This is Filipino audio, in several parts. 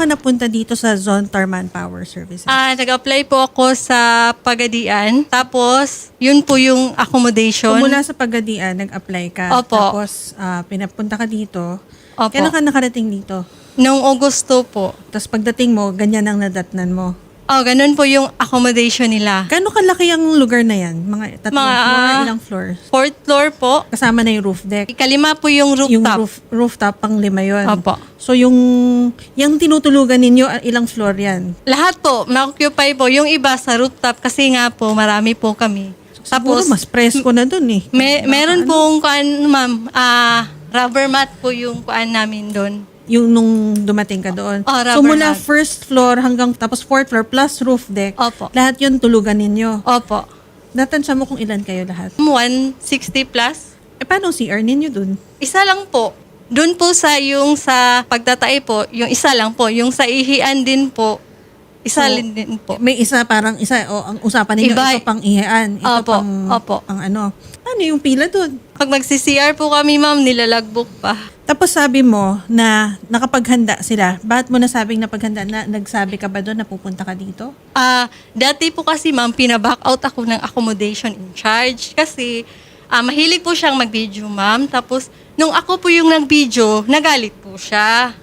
Ka napunta dito sa Zontar Manpower Services? Ah, nag-apply po ako sa Pagadian. Tapos, yun po yung accommodation. So, mula sa Pagadian, nag-apply ka. Opo. Tapos, ah, pinapunta ka dito. Opo. Kailan ka nakarating dito? Noong Augusto po. Tapos pagdating mo, ganyan ang nadatnan mo. Oh, ganun po yung accommodation nila. Gano'ng kalaki ang lugar na yan? Mga tatlong Mga, floor, ah, ilang floors? Fourth floor po. Kasama na yung roof deck. Ikalima po yung rooftop. Yung roof, rooftop, pang lima yun. Opo. So, yung, yung tinutulugan ninyo, ah, ilang floor yan? Lahat po, ma-occupy po. Yung iba sa rooftop kasi nga po, marami po kami. Siguro mas presko na dun eh. May, meron pong kuan, ma'am, ah, rubber mat po yung kuan namin doon. Yung nung dumating ka doon. Oh, so, mula mat. first floor hanggang tapos fourth floor plus roof deck, Opo. lahat yun tulugan ninyo. Opo. Natansya mo kung ilan kayo lahat. 160 plus. Eh, paano si CR ninyo dun? Isa lang po. Doon po sa yung sa pagtatay po, yung isa lang po. Yung sa ihian din po, isa So, din po. May isa parang isa o ang usapan ninyo Iba. ito pang ihean, ito Opo, pang opo. pang ano. Ano yung pila doon? Pag magsi-CR po kami, ma'am, nilalagbok pa. Tapos sabi mo na nakapaghanda sila. Bakit mo nasabing napaghanda na nagsabi ka ba doon na pupunta ka dito? Ah, dati po kasi ma'am, pinaback out ako ng accommodation in charge kasi ah, mahilig po siyang mag-video, ma'am. Tapos nung ako po yung nag-video, nagalit po siya.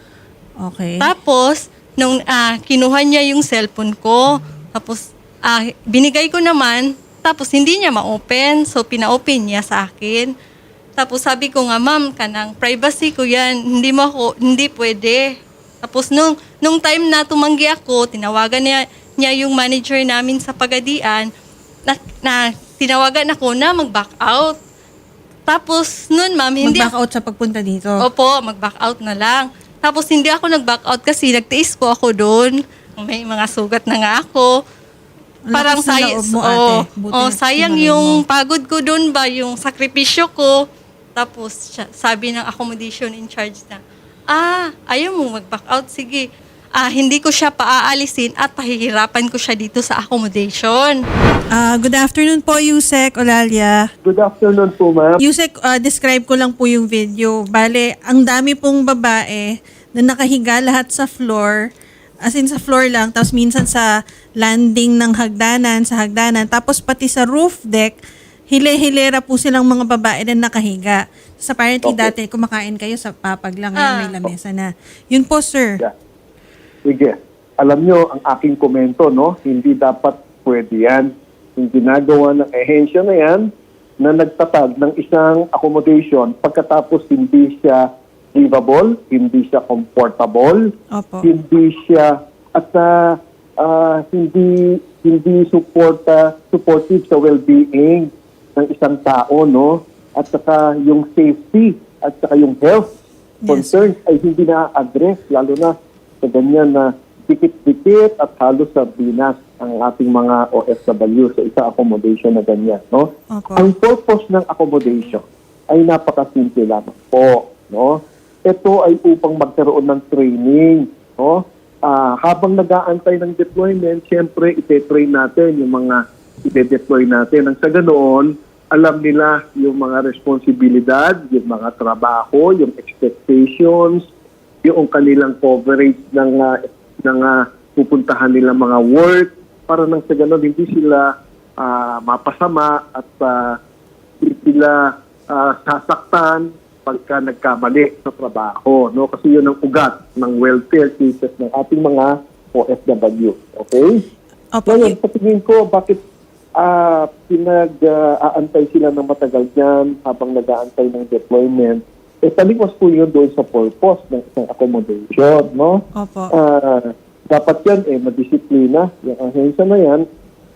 Okay. Tapos nung ah, kinuha niya yung cellphone ko, tapos ah, binigay ko naman, tapos hindi niya ma-open. So pina-open niya sa akin. Tapos sabi ko nga, ma'am, kanang privacy ko yan. Hindi mo ako, hindi pwede. Tapos nung, nung time na tumanggi ako, tinawagan niya, niya yung manager namin sa Pagadian, na, na tinawagan ako na mag-back out. Tapos nun, ma'am, hindi Mag-back out sa pagpunta dito. Opo, mag-back out na lang. Tapos hindi ako nag-back out kasi nagtiis po ako doon. May mga sugat na nga ako. Ang Parang lakas ng say- loob mo, oh, ate. Buti oh, na sayang yung mo. pagod ko doon ba, yung sakripisyo ko. Tapos siya- sabi ng accommodation in charge na, ah, ayaw mo mag-back out, sige. Ah, hindi ko siya paaalisin at pahihirapan ko siya dito sa accommodation. Ah, good afternoon po, Yusek Olalia. Good afternoon po, ma'am. Yusek, ah, describe ko lang po yung video. Bale, ang dami pong babae na nakahiga lahat sa floor. As in sa floor lang, tapos minsan sa landing ng hagdanan, sa hagdanan. Tapos pati sa roof deck, hile-hilera po silang mga babae na nakahiga. Sa apparently Okay. dati, kumakain kayo sa papag lang, Ah. may lamesa na. Yun po, sir. Yeah. Sige. Alam nyo, ang aking komento, no? Hindi dapat pwede yan. Yung ginagawa ng ehensya na yan, na nagtatag ng isang accommodation, pagkatapos hindi siya livable, hindi siya comfortable, Opo. hindi siya at ah, ah, hindi hindi suporta supportive sa well-being ng isang tao no at saka yung safety at saka yung health Yes. concerns ay hindi na-address lalo na sa ganyan na dikit-dikit at halos sa binas ang ating mga OFW sa isang accommodation na ganyan no Opo. ang purpose ng accommodation ay napakasimple lamang po, no? Ito ay upang magkaroon ng training, no? Ah, habang nag-aantay ng deployment, siyempre ite-train natin yung mga ide-deploy natin. Ang sa ganoon, alam nila yung mga responsibilidad, yung mga trabaho, yung expectations, yung kanilang coverage ng ah, ng ah, pupuntahan nila mga work para nang sa ganoon hindi sila ah, mapasama at ah, hindi sila ah, sasaktan pagka nagkamali sa trabaho. No? Kasi yun ang ugat ng welfare cases ng ating mga OFW. Okay? Opo. Ngayon, sa tingin ko, bakit ah pinag-aantay sila ng matagal dyan habang nag-aantay ng deployment? Eh, talikwas po yun doon sa purpose ng isang accommodation, no? Opo. Ah, dapat yan eh, madisiplina yung ahensya na yan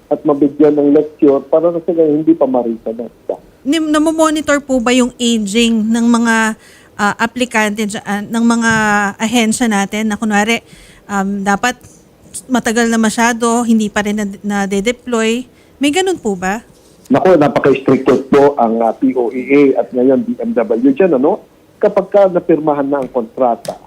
at mabigyan ng lecture para na ganyan hindi pa marita na isa. Namomonitor po ba yung aging ng mga ah, aplikante dyan, ng mga ahensya natin na kunwari um, dapat matagal na masyado, hindi pa rin na, na-deploy. May ganun po ba? Nako, napaka-stricto po ang ah, POEA at ngayon BMW dyan, ano? Kapag ka napirmahan na ang kontrata,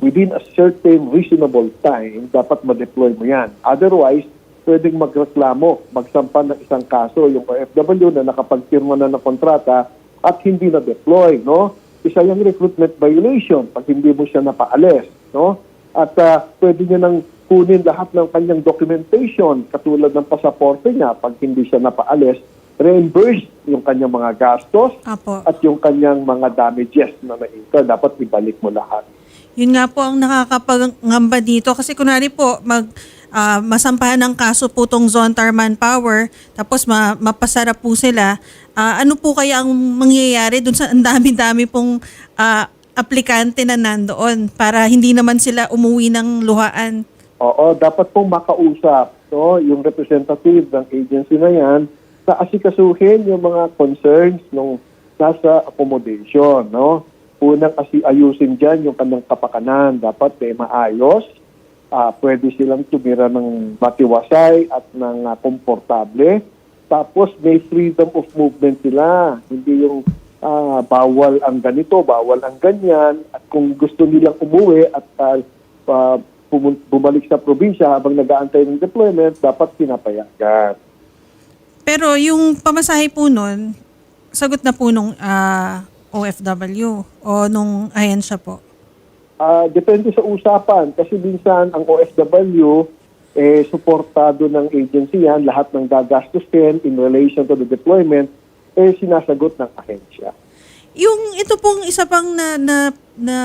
within a certain reasonable time, dapat ma-deploy mo yan. Otherwise, pwedeng magreklamo, magsampa ng isang kaso yung OFW na nakapagpirma na ng kontrata at hindi na-deploy, no? Isa yung recruitment violation pag hindi mo siya napaalis, no? At ah, pwede niya nang kunin lahat ng kanyang documentation katulad ng pasaporte niya pag hindi siya napaalis, reimburse yung kanyang mga gastos Apo. at yung kanyang mga damages na na-incur. Dapat ibalik mo lahat. Yun nga po ang nakakapangamba dito kasi kunwari po mag ah, masampahan ng kaso po tong Zontar Manpower tapos ma, mapasara po sila. Ah, ano po kaya ang mangyayari dun sa ang dami-dami pong ah, aplikante na nandoon para hindi naman sila umuwi ng luhaan? Oo, dapat pong makausap no, yung representative ng agency na yan na asikasuhin yung mga concerns nung nasa accommodation. No? Unang asi ayusin dyan yung kanilang kapakanan. Dapat may maayos. Ah, pwede silang tumira ng matiwasay at ng ah, komportable. Tapos may freedom of movement sila. Hindi yung ah, bawal ang ganito, bawal ang ganyan. At kung gusto nilang umuwi at pumun- bumalik sa probinsya habang nag-aantay ng deployment, dapat pinapayagan. Pero yung pamasahe po nun, sagot na po nung ah, OFW o nung ahensya po. Ah, depende sa usapan kasi minsan ang OFW eh suportado ng agency yan, lahat ng gagastusin in relation to the deployment eh sinasagot ng ahensya. Yung ito pong isa pang na na na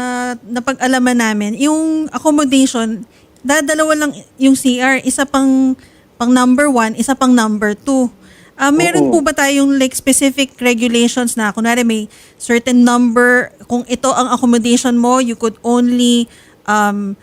napag-alaman namin, yung accommodation, dadalawa lang yung CR, isa pang pang number one, isa pang number two. Ah, meron po Oo. ba tayong like specific regulations na kunwari may certain number kung ito ang accommodation mo, you could only um,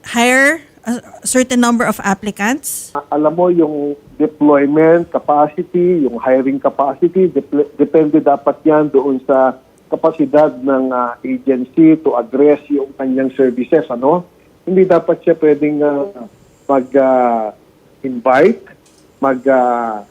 hire a certain number of applicants? Ah, alam mo yung deployment capacity, yung hiring capacity, dep- depende dapat yan doon sa kapasidad ng ah, agency to address yung kanyang services. Ano? Hindi dapat siya pwedeng ah, mag-invite, mag, ah,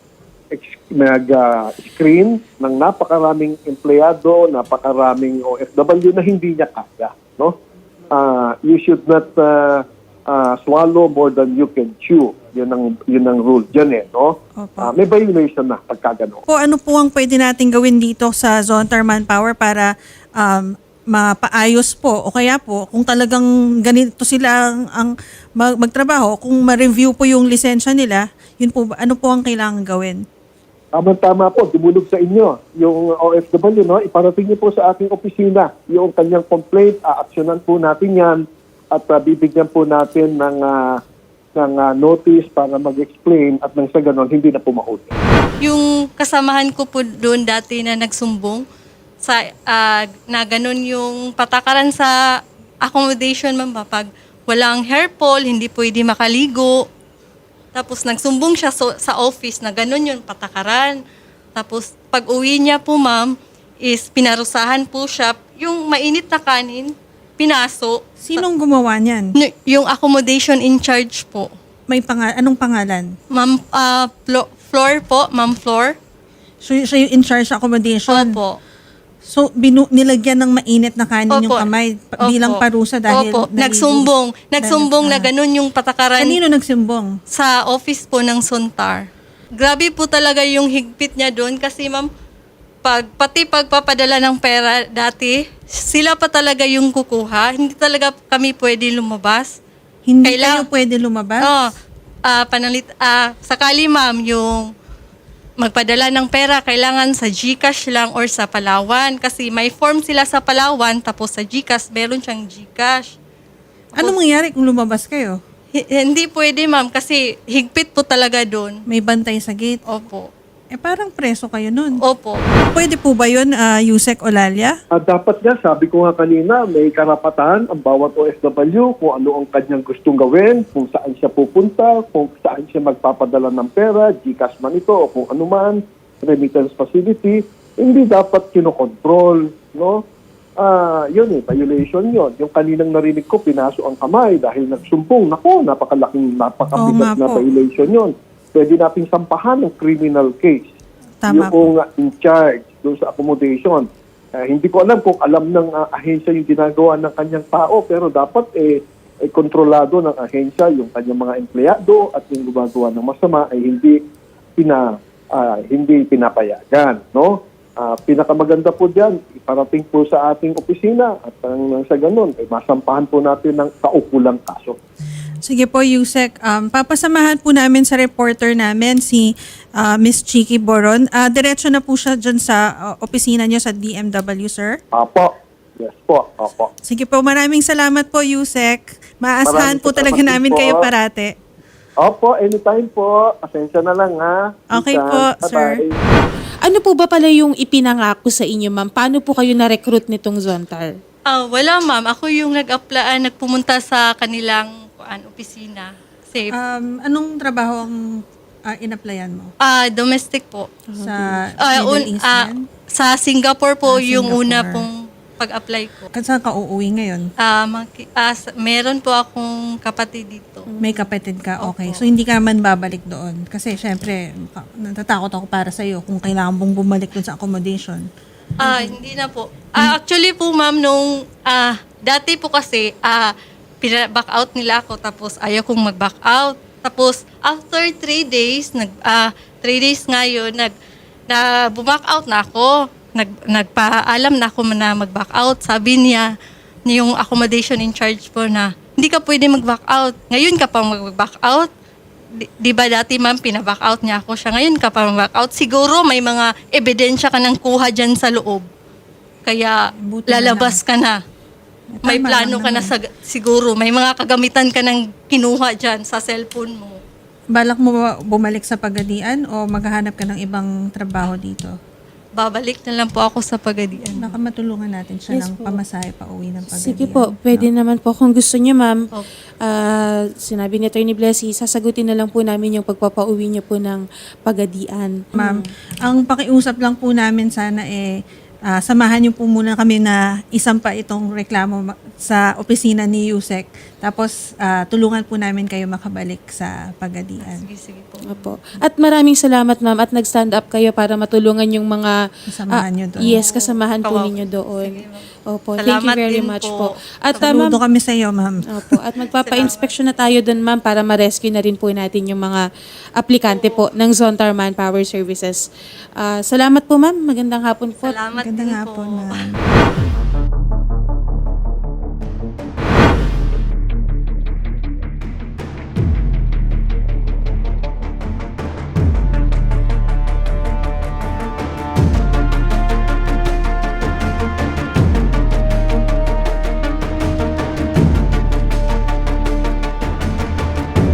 ex- mag-screen ng napakaraming empleyado, napakaraming OFW na hindi niya kaya. No? Ah, you should not ah, ah, swallow more than you can chew. Yun ang, yun ang rule dyan eh. No? Opo. Ah, may violation na pagka gano'n. po ano po ang pwede natin gawin dito sa Zontar Manpower para um, mapaayos po o kaya po kung talagang ganito sila ang, ang mag- magtrabaho, kung ma-review po yung lisensya nila, yun po ano po ang kailangan gawin? Tama-tama po, dumulog sa inyo yung OFW, no? Iparating niyo po sa ating opisina yung kanyang complaint, aaksyonan po natin yan at ah, bibigyan po natin ng, ah, ng ah, notice para mag-explain at nang sa ganon, hindi na po mahuli. Yung kasamahan ko po doon dati na nagsumbong sa ah, na ganun yung patakaran sa accommodation ma'am pag walang hair pole, hindi pwede makaligo. Tapos nagsumbong siya so- sa office na ganun yung patakaran. Tapos pag uwi niya po ma'am is pinarusahan po siya yung mainit na kanin, pinaso. Sinong gumawa niyan? N- Yung accommodation in charge po. May panga- anong pangalan? Ma'am, ah, Flo- floor po, ma'am floor. So, siya yung in charge sa accommodation. Opo. So, binu- nilagyan ng mainit na kanin yung Opo. kamay pa- Opo. bilang parusa dahil Opo. Nagsumbong. Nagsumbong na ganun yung patakaran Kanino nagsumbong? sa office po ng Suntar. Grabe po talaga yung higpit niya doon kasi ma'am, pag, pati pagpapadala ng pera dati, sila pa talaga yung kukuha. Hindi talaga kami pwede lumabas. Hindi Kailang- kayo pwede lumabas? Oh, ah panalit, ah, sakali ma'am, yung magpadala ng pera, kailangan sa GCash lang or sa Palawan. Kasi may form sila sa Palawan, tapos sa GCash, meron siyang GCash. Ano mangyari kung lumabas kayo? Hi- hindi pwede ma'am, kasi higpit po talaga doon. May bantay sa gate? Opo. Eh parang preso kayo nun. Opo. Pwede po ba yun, uh, Yusek Olalia? At dapat nga, sabi ko nga kanina, may karapatan ang bawat OFW kung ano ang kanyang gustong gawin, kung saan siya pupunta, kung saan siya magpapadala ng pera, GCash man ito, o kung ano man, remittance facility, hindi dapat kinokontrol, no? Ah, yun eh, violation yun. Yung kaninang narinig ko, pinaso ang kamay dahil nagsumpong. Nako, napakalaking, Oo napakabigat nga na po. violation yun. Pwede nating sampahan ng criminal case Tama po. yung uh, in charge doon sa accommodation. Uh, hindi ko alam kung alam ng uh, ahensya yung ginagawa ng kanyang tao pero dapat eh, eh kontrolado ng ahensya yung kanyang mga empleyado at yung gumagawa ng masama ay hindi pina ah, hindi pinapayagan, no? ah, pinakamaganda po dyan, iparating po sa ating opisina at ang sa ganun, eh, masampahan po natin ng kaukulang kaso. Sige po, Yusek. Um, papasamahan po namin sa reporter namin si ah, Miss Chiki Boron. Ah, diretso na po siya dyan sa ah, opisina niyo sa DMW, sir. Apo. Yes po. Apo. Sige po, maraming salamat po, Yusek. Maasahan Maraming po talaga namin po. kayo parate. Opo, anytime po. Pasensya na lang ha. Okay Minsan. po, sir. Bye-bye. Ano po ba pala yung ipinangako sa inyo, ma'am? Paano po kayo na-recruit nitong Zontar? Ah, wala ma'am. Ako yung nag-apply, ah, nagpumunta sa kanilang kuan, opisina. Kasi Um, anong trabaho ang ah, in-applyan mo? ah, domestic po. Sa Ah, Middle un- East ah, yan? sa Singapore po Ah, yung una pong pag-apply ko. Saan ka uuwi ngayon? Ah, maki- ah, meron po akong kapatid dito. May kapatid ka, okay. So, hindi ka naman babalik doon. Kasi, syempre, natatakot ako para sa'yo kung kailangan mong bumalik doon sa accommodation. Ah, hindi na po. Ah, actually po ma'am nung ah dati po kasi ah pina-back out nila ako tapos ayaw kong mag-back out. Tapos after three days, nag ah three days ngayon nag na bumack out na ako. Nag nagpaalam na ako na mag-back out. Sabi niya yung accommodation in charge po na hindi ka pwede mag-back out. Ngayon ka pa mag-back out. Di, di ba dati ma'am, pina-back out niya ako siya. Ngayon ka pa mag-back out. Siguro may mga ebidensya ka ng kuha dyan sa loob. Kaya Buti na lalabas ka na. May Tama plano ka na sa, siguro. May mga kagamitan ka ng kinuha dyan sa cellphone mo. Balak mo ba bumalik sa pagadian o maghahanap ka ng ibang trabaho dito? Babalik na lang po ako sa pagadian. Baka matulungan natin siya Yes ng po. pamasahe pa uwi ng pagadian. Sige po, pwede naman po. Kung gusto niyo, ma'am, Opo. ah, sinabi ni Attorney Blessy, sasagutin na lang po namin yung pagpapauwi niyo po ng pagadian. Ma'am, ang pakiusap lang po namin sana eh, ah, samahan niyo po muna kami na isampa itong reklamo sa opisina ni Yusek. Tapos ah, tulungan po namin kayo makabalik sa pagadian. Sige, sige po. Opo. At maraming salamat, ma'am, at nag-stand up kayo para matulungan yung mga... Kasamahan ah, niyo doon. Yes, kasamahan po Kawawa. ninyo doon. Sige. Opo, thank you Salamat very din much po. po. At ah, ma'am, Saludo kami sa iyo, ma'am. Opo, at magpapa-inspection na tayo doon, ma'am, para ma-rescue na rin po natin yung mga aplikante po ng Zontar Manpower Services. Ah, salamat po, ma'am. Magandang hapon po. Salamat Magandang din hapon, po. ma'am.